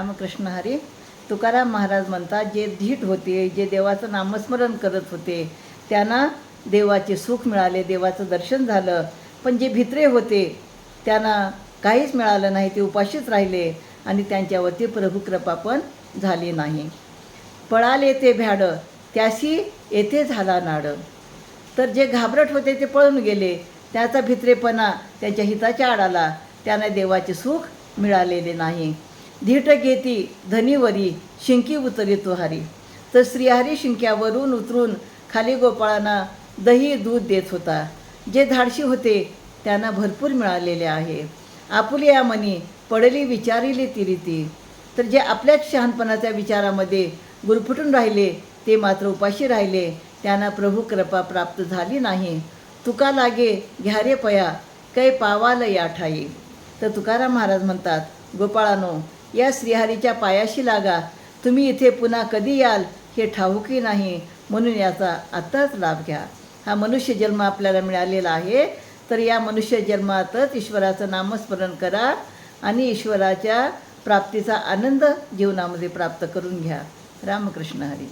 रामकृष्ण हरी तुकाराम महाराज म्हणतात जे धीट होते जे देवाचं नामस्मरण करत होते त्यांना देवाचे सुख मिळाले देवाचं दर्शन झालं. पण जे भित्रे होते त्यांना काहीच मिळालं नाही ते उपाशीच राहिले आणि त्यांच्यावरती प्रभुकृपा पण झाली नाही. पळाले ते भ्याडं त्याशी येथे झाला नाडं. तर जे घाबरट होते ते पळून गेले. त्याचा भित्रेपणा त्यांच्या हिताच्या आडाला त्यांना देवाचे सुख मिळालेले नाही. धीट घेती धनीवरी शिंकी उतरी तुहारी. तर श्रीहरी शिंक्यावरून उतरून खाली गोपाळांना दही दूध देत होता. जे धाडशी होते त्यांना भरपूर मिळालेले आहे. आपुलिया मनी पडली विचारिली ती रीती. तर जे आपल्याच शहाणपणाच्या विचारामध्ये गुरफुटून राहिले ते मात्र उपाशी राहिले. त्यांना प्रभू कृपा प्राप्त झाली नाही. तुका लागे घ्यारे पया कै पावाल या ठाई. तर तुकाराम महाराज म्हणतात गोपाळानो या श्रीहरीच्या पायाशी लागा. तुम्ही इथे पुन्हा कधी याल हे ठाऊकी नाही. म्हणून याचा आत्ताच लाभ घ्या. हा मनुष्य जन्म आपल्याला मिळालेला आहे. तर या मनुष्य जन्मातच ईश्वराचं नामस्मरण करा आणि ईश्वराच्या प्राप्तीचा आनंद जीवनामध्ये प्राप्त करून घ्या. रामकृष्ण हरी.